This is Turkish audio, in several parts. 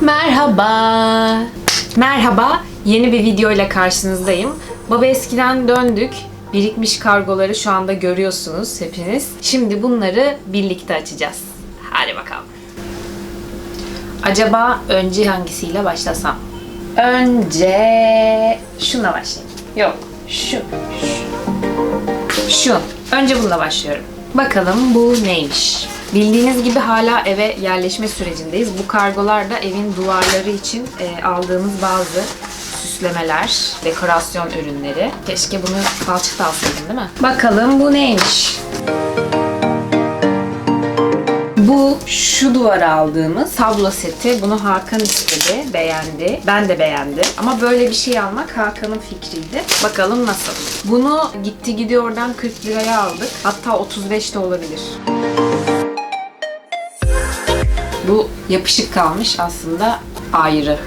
Merhaba. Merhaba. Yeni bir video ile karşınızdayım. Baba eskiden döndük. Birikmiş kargoları şu anda görüyorsunuz hepiniz. Şimdi bunları birlikte açacağız. Hadi bakalım. Acaba önce hangisiyle başlasam? Önce şuna başlayayım. Yok, şu. Şu. Önce bununla başlıyorum. Bakalım bu neymiş? Bildiğiniz gibi hala eve yerleşme sürecindeyiz. Bu kargolar da evin duvarları için e, aldığımız bazı süslemeler, dekorasyon ürünleri. Keşke bunu falçata alsaydım değil mi? Bakalım bu neymiş? Bu şu duvara aldığımız tablo seti. Bunu Hakan istedi, beğendi. Ben de beğendim. Ama böyle bir şey almak Hakan'ın fikriydi. Bakalım nasıl. Bunu gitti gidiyordan 40 liraya aldık. Hatta 35 de olabilir. Bu yapışık kalmış aslında ayrı.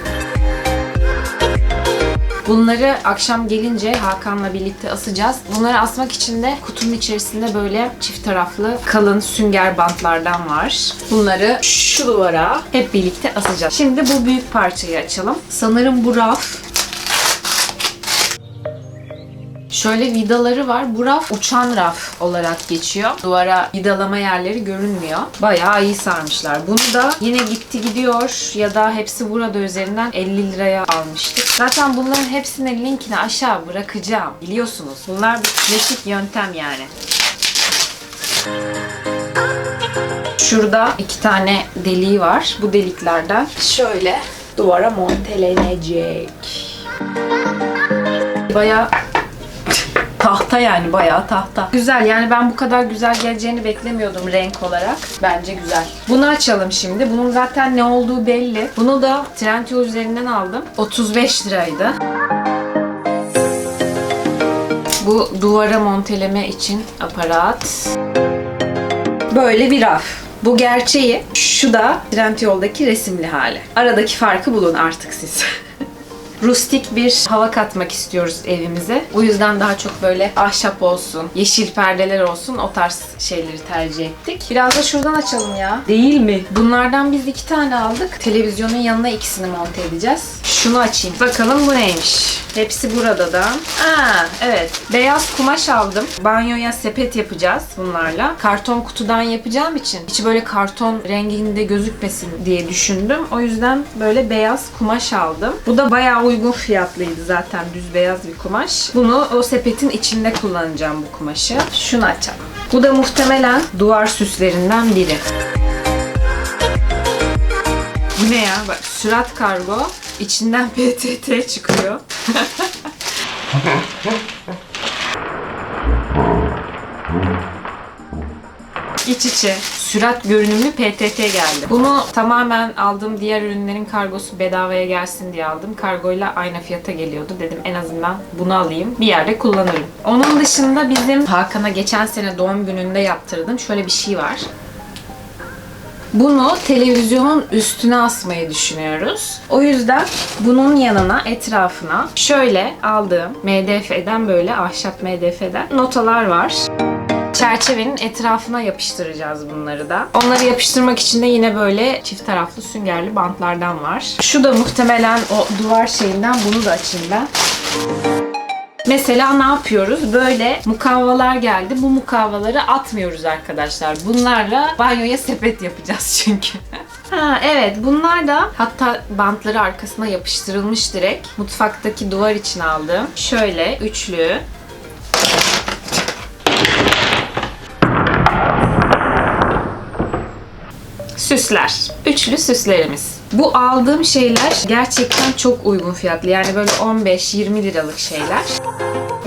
Bunları akşam gelince Hakan'la birlikte asacağız. Bunları asmak için de kutunun içerisinde böyle çift taraflı kalın sünger bantlardan var. Bunları şu duvara hep birlikte asacağız. Şimdi bu büyük parçayı açalım. Sanırım bu raf Şöyle vidaları var. Bu raf uçan raf olarak geçiyor. Duvara vidalama yerleri görünmüyor. Bayağı iyi sarmışlar. Bunu da yine gitti gidiyor ya da hepsi burada üzerinden 50 liraya almıştık. Zaten bunların hepsinin linkini aşağı bırakacağım. Biliyorsunuz. Bunlar bir klasik yöntem yani. Şurada iki tane deliği var. Bu deliklerden şöyle duvara montelenecek. Bayağı tahta yani bayağı tahta. Güzel yani ben bu kadar güzel geleceğini beklemiyordum renk olarak. Bence güzel. Bunu açalım şimdi. Bunun zaten ne olduğu belli. Bunu da Trendyol üzerinden aldım. 35 liraydı. Bu duvara monteleme için aparat. Böyle bir raf. Bu gerçeği. Şu da Trendyol'daki resimli hali. Aradaki farkı bulun artık siz. rustik bir hava katmak istiyoruz evimize. O yüzden daha çok böyle ahşap olsun, yeşil perdeler olsun o tarz şeyleri tercih ettik. Biraz da şuradan açalım ya. Değil mi? Bunlardan biz iki tane aldık. Televizyonun yanına ikisini monte edeceğiz. Şunu açayım. Bakalım bu neymiş? Hepsi burada da. Aa, evet. Beyaz kumaş aldım. Banyoya sepet yapacağız bunlarla. Karton kutudan yapacağım için hiç böyle karton renginde gözükmesin diye düşündüm. O yüzden böyle beyaz kumaş aldım. Bu da bayağı uygun fiyatlıydı zaten düz beyaz bir kumaş. Bunu o sepetin içinde kullanacağım bu kumaşı. Şunu açalım. Bu da muhtemelen duvar süslerinden biri. Bu ne ya? Bak sürat kargo. İçinden PTT çıkıyor. İç içe. Sürat görünümlü PTT geldi. Bunu tamamen aldığım diğer ürünlerin kargosu bedavaya gelsin diye aldım. Kargoyla aynı fiyata geliyordu. Dedim en azından bunu alayım. Bir yerde kullanırım. Onun dışında bizim Hakan'a geçen sene doğum gününde yaptırdım. Şöyle bir şey var. Bunu televizyonun üstüne asmayı düşünüyoruz. O yüzden bunun yanına, etrafına şöyle aldığım MDF'den böyle ahşap MDF'den notalar var. Çerçevenin etrafına yapıştıracağız bunları da. Onları yapıştırmak için de yine böyle çift taraflı süngerli bantlardan var. Şu da muhtemelen o duvar şeyinden bunu da açayım ben. Mesela ne yapıyoruz? Böyle mukavvalar geldi. Bu mukavvaları atmıyoruz arkadaşlar. Bunlarla banyoya sepet yapacağız çünkü. ha evet bunlar da hatta bantları arkasına yapıştırılmış direkt. Mutfaktaki duvar için aldım. Şöyle üçlü. Süsler. Üçlü süslerimiz. Bu aldığım şeyler gerçekten çok uygun fiyatlı. Yani böyle 15-20 liralık şeyler.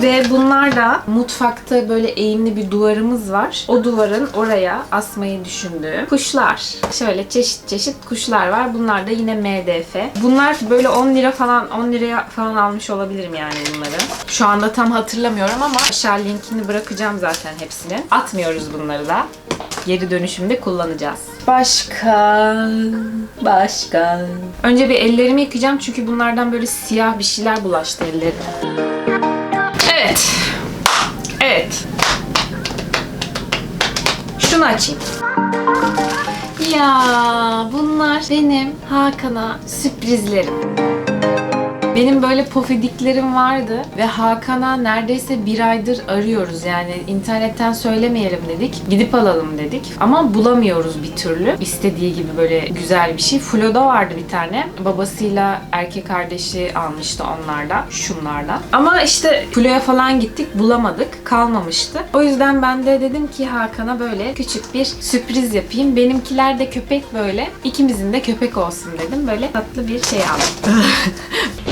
Ve bunlar da mutfakta böyle eğimli bir duvarımız var. O duvarın oraya asmayı düşündüğüm kuşlar. Şöyle çeşit çeşit kuşlar var. Bunlar da yine MDF. Bunlar böyle 10 lira falan 10 liraya falan almış olabilirim yani bunları. Şu anda tam hatırlamıyorum ama aşağı linkini bırakacağım zaten hepsini. Atmıyoruz bunları da. Geri dönüşümde kullanacağız. Başka, başka. Önce bir ellerimi yıkayacağım çünkü bunlardan böyle siyah bir şeyler bulaştı ellerime. Evet. Evet. Şunu açayım. Ya bunlar benim Hakan'a sürprizlerim. Benim böyle pofidiklerim vardı ve Hakan'a neredeyse bir aydır arıyoruz. Yani internetten söylemeyelim dedik gidip alalım dedik. Ama bulamıyoruz bir türlü. İstediği gibi böyle güzel bir şey. Flo'da vardı bir tane. Babasıyla erkek kardeşi almıştı onlardan şunlardan. Ama işte Flo'ya falan gittik bulamadık. Kalmamıştı. O yüzden ben de dedim ki Hakan'a böyle küçük bir sürpriz yapayım. Benimkiler de köpek böyle. İkimizin de köpek olsun dedim. Böyle tatlı bir şey aldım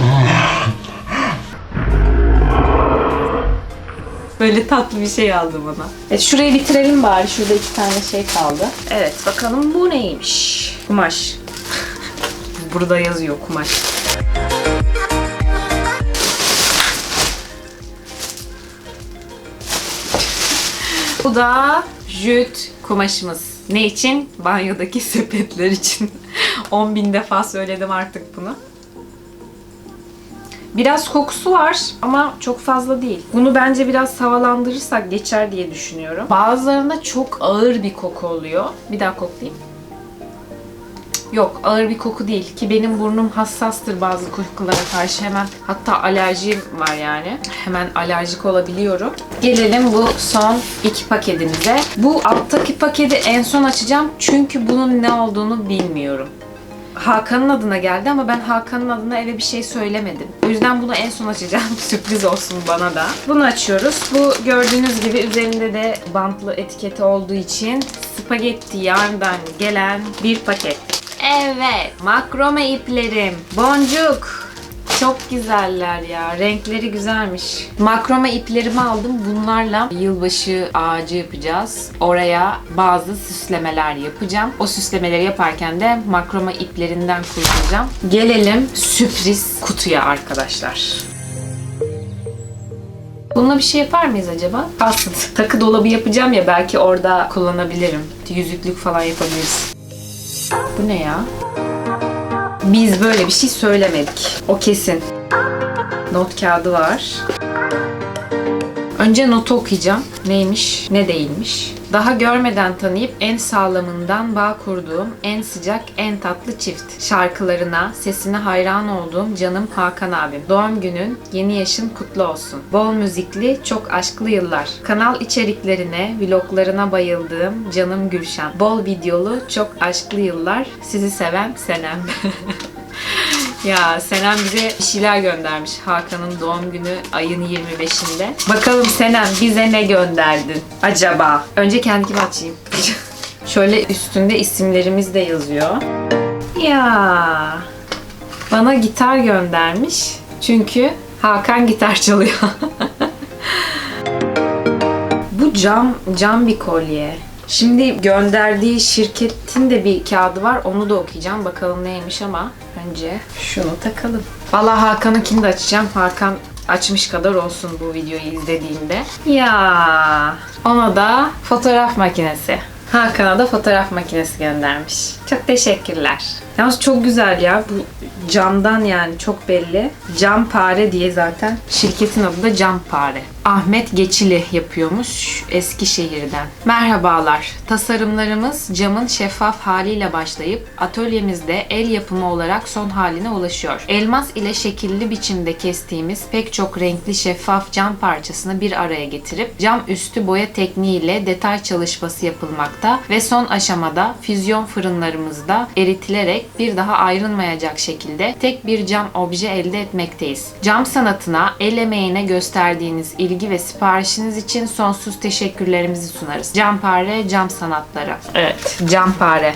Böyle tatlı bir şey aldım ona. Evet şurayı bitirelim bari. Şurada iki tane şey kaldı. Evet bakalım bu neymiş? Kumaş. Burada yazıyor kumaş. Bu da jüt kumaşımız. Ne için? Banyodaki sepetler için. 10 bin defa söyledim artık bunu. Biraz kokusu var ama çok fazla değil. Bunu bence biraz havalandırırsak geçer diye düşünüyorum. Bazılarında çok ağır bir koku oluyor. Bir daha koklayayım. Yok ağır bir koku değil ki benim burnum hassastır bazı kokulara karşı hemen hatta alerjim var yani hemen alerjik olabiliyorum. Gelelim bu son iki paketimize. Bu alttaki paketi en son açacağım çünkü bunun ne olduğunu bilmiyorum. Hakan'ın adına geldi ama ben Hakan'ın adına eve bir şey söylemedim. O yüzden bunu en son açacağım. Sürpriz olsun bana da. Bunu açıyoruz. Bu gördüğünüz gibi üzerinde de bantlı etiketi olduğu için spagetti yarından gelen bir paket. Evet, makrome iplerim. Boncuk. Çok güzeller ya. Renkleri güzelmiş. Makrome iplerimi aldım. Bunlarla yılbaşı ağacı yapacağız. Oraya bazı süslemeler yapacağım. O süslemeleri yaparken de makrome iplerinden kullanacağım. Gelelim sürpriz kutuya arkadaşlar. Bununla bir şey yapar mıyız acaba? Aslında takı dolabı yapacağım ya belki orada kullanabilirim. Yüzüklük falan yapabiliriz. Bu ne ya? Biz böyle bir şey söylemedik. O kesin. Not kağıdı var. Önce notu okuyacağım. Neymiş, ne değilmiş. Daha görmeden tanıyıp en sağlamından bağ kurduğum, en sıcak, en tatlı çift. Şarkılarına, sesine hayran olduğum canım Hakan abim. Doğum günün, yeni yaşın kutlu olsun. Bol müzikli, çok aşklı yıllar. Kanal içeriklerine, vloglarına bayıldığım canım Gülşen. Bol videolu, çok aşklı yıllar. Sizi seven Senem. Ya Senem bize bir şeyler göndermiş. Hakan'ın doğum günü ayın 25'inde. Bakalım Senem bize ne gönderdin acaba? Önce kendimi açayım. Şöyle üstünde isimlerimiz de yazıyor. Ya bana gitar göndermiş. Çünkü Hakan gitar çalıyor. Bu cam cam bir kolye. Şimdi gönderdiği şirketin de bir kağıdı var. Onu da okuyacağım. Bakalım neymiş ama önce şunu takalım. Vallahi Hakan'ınkini de açacağım. Hakan açmış kadar olsun bu videoyu izlediğinde. Ya ona da fotoğraf makinesi. Hakan'a da fotoğraf makinesi göndermiş. Çok teşekkürler. Yalnız çok güzel ya. Bu camdan yani çok belli. Campare diye zaten. Şirketin adı da Campare. Ahmet Geçili yapıyormuş Eskişehir'den. Merhabalar. Tasarımlarımız camın şeffaf haliyle başlayıp atölyemizde el yapımı olarak son haline ulaşıyor. Elmas ile şekilli biçimde kestiğimiz pek çok renkli şeffaf cam parçasını bir araya getirip cam üstü boya tekniğiyle detay çalışması yapılmakta ve son aşamada füzyon fırınlarımızda eritilerek bir daha ayrılmayacak şekilde tek bir cam obje elde etmekteyiz. Cam sanatına, el emeğine gösterdiğiniz ilgi ve siparişiniz için sonsuz teşekkürlerimizi sunarız. Campare Cam Sanatları. Evet, Campare.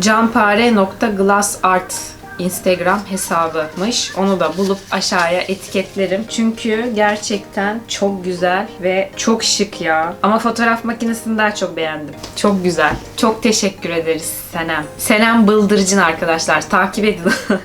Campare.glassart Instagram hesabımış. Onu da bulup aşağıya etiketlerim. Çünkü gerçekten çok güzel ve çok şık ya. Ama fotoğraf makinesini daha çok beğendim. Çok güzel. Çok teşekkür ederiz Senem. Senem Bıldırcın arkadaşlar. Takip edin.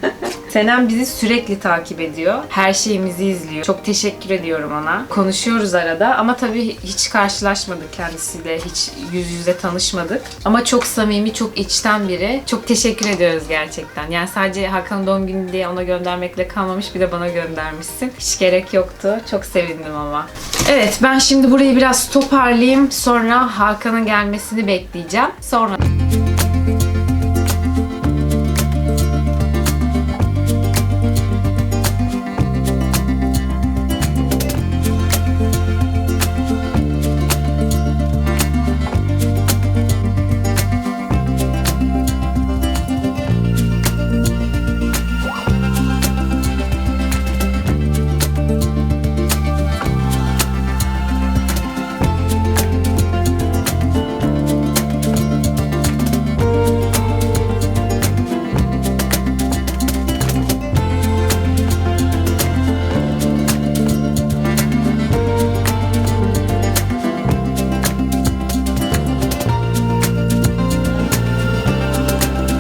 Senem bizi sürekli takip ediyor. Her şeyimizi izliyor. Çok teşekkür ediyorum ona. Konuşuyoruz arada ama tabii hiç karşılaşmadık kendisiyle. Hiç yüz yüze tanışmadık. Ama çok samimi, çok içten biri. Çok teşekkür ediyoruz gerçekten. Yani sadece Hakan doğum günü diye ona göndermekle kalmamış bir de bana göndermişsin. Hiç gerek yoktu. Çok sevindim ama. Evet ben şimdi burayı biraz toparlayayım. Sonra Hakan'ın gelmesini bekleyeceğim. Sonra